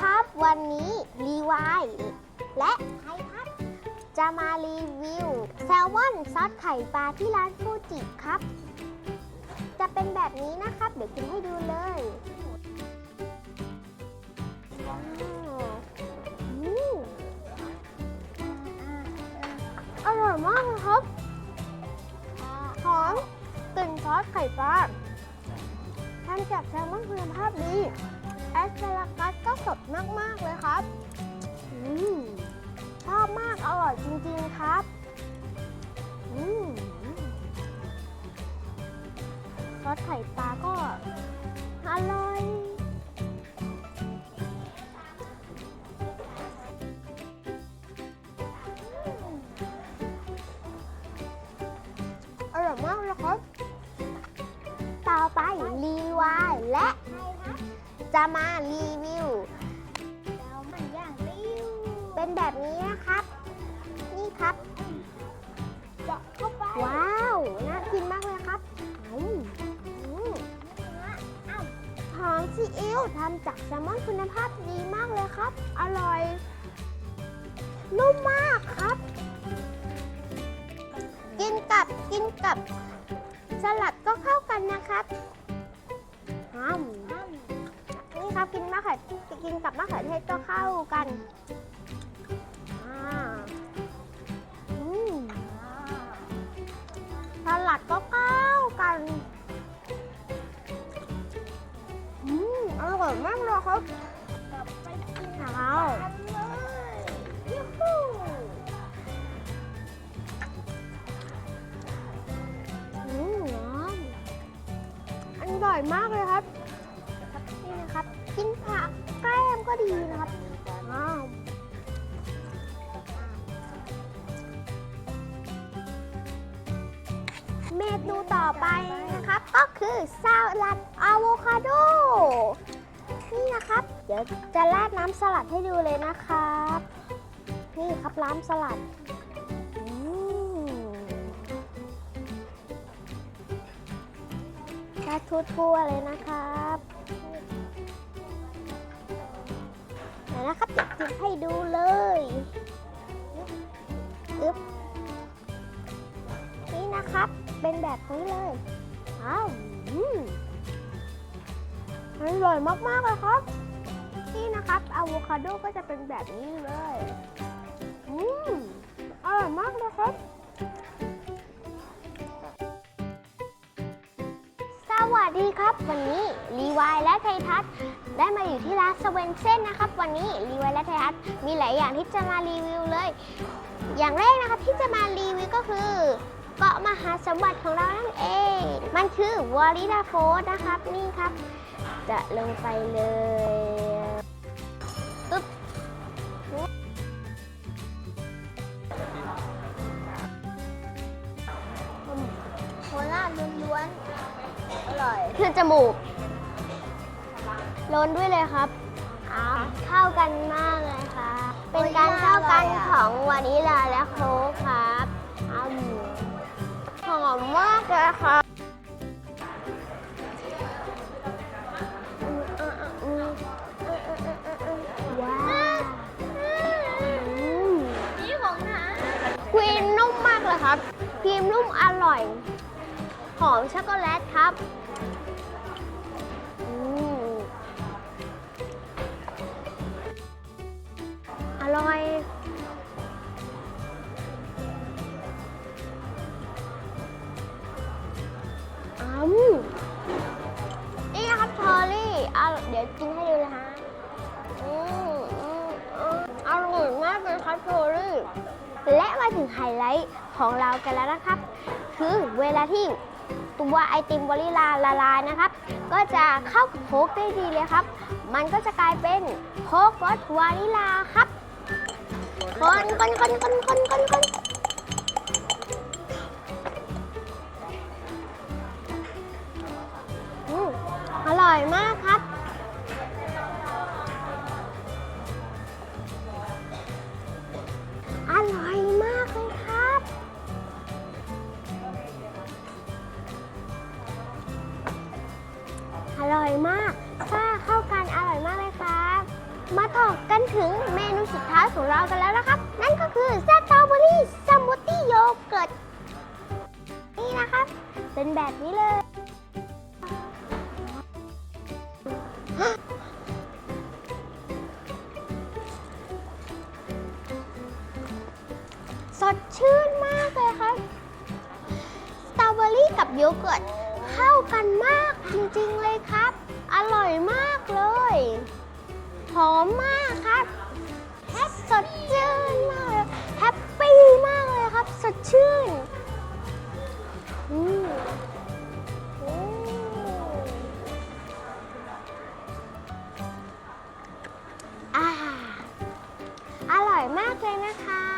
ครับ วันนี้รีวายและไทยพัฒน์จะมารีวิว แซลมอนซอสไข่ปลาที่ร้านฟูจิครับ จะเป็นแบบนี้นะครับ เดี๋ยวกินให้ดูเลยอร่อยมากครับหอมกลิ่นซอสไข่ปลาทำจากแซลมอนคุณภาพดี ซอสไข่ปลาก็อร่อยอร่อยมากเลยครับ ต่อไปรีวายและจะมารีวิวแล้วมันย่างติ้วเป็นแบบนี้นะครับ นี่ครับ มซีอิ๊วทำจากแซลมอนคุณภาพดีมากเลยครับ อร่อย นุ่มมากครับ กินกับกินกับ สลัดก็เข้ากันนะครับอืมอ้าวนี่ครับกินมะเขือกินกับมะเขือเทศก็เข้ากันสลัด ร่อยมากเลยครับนี่นะครับกินผักแกล้มก็ดีนะครับอ้าวเมนูต่อไปนะครับ ก็คือสลัดอะโวคาโดนี่นะครับ เดี๋ยวจะราดน้ำสลัดให้ดูเลยนะครับ นี่ครับน้ำสลัด ราดทั่วๆเลยนะครับเดี๋ยวนะครับจิบให้ดูเลยอึ๊บนี่นะครับ เป็นแบบนี้เลยอ้าวอืมอร่อยมากๆเลยครับ นี่นะครับอะโวคาโดก็จะเป็นแบบนี้เลย อืมอร่อยมากเลยครับ สวัสดีครับ วันนี้รีวายและไททัศได้มาอยู่ที่ร้านสเวนเซ่นนะครับ วันนี้รีวายและไททัศมีหลายอย่างที่จะมารีวิวเลย อย่างแรกนะครับที่จะมารีวิวก็คือเกาะมหาสมบัติของเรานั่นเอง มันคือวอริดาโฟสนะครับนี่ครับ จะลงไปเลย ร่อย คือจมูกล้นด้วยเลยครับอ้าวเข้ากันมากเลยครับเป็นการเข้ากันของวานิลาและโค้กครับอ้าวหอมมากเลยครับว้าวอืมนี่ของนะครีมนุ่มมากเลยครับครีมนุ่มอร่อย หอมช็อกโกแลตครับ อร่อย อืมนี่นะครับเชอรี่เอาเดี๋ยวกินให้ดูเลยฮะอืมอืมอืมอร่อยมากเลยครับเชอรี่ และมาถึงไฮไลท์ของเรากันแล้วนะครับ คือเวลาที่ ตัวไอติมวานิลาละลายนะครับ ก็จะเข้ากับโค้กได้ดีเลยครับ มันก็จะกลายเป็นโค้กรสวานิลาครับ คนคนคนคนคนคนคนอืมอร่อยมาก มาถอกเลยครับมาต่อกันถึงเมนูสุดท้ายของเรากันแล้วนะครับ นั่นก็คือสตรอเบอรี่สมูทตี้โยเกิร์ตนี่นะครับ เป็นแบบนี้เลย สดชื่นมากเลยครับสตรอเบอรี่กับโยเกิร์ตเข้ากันมากจริงๆเลยครับ อร่อยมากเลย หอมมากครับแฮปสดชื่นมากเลยแฮปปี้มากเลยครับ สดชื่นอืมโอ้อาอร่อยมากเลยนะคะ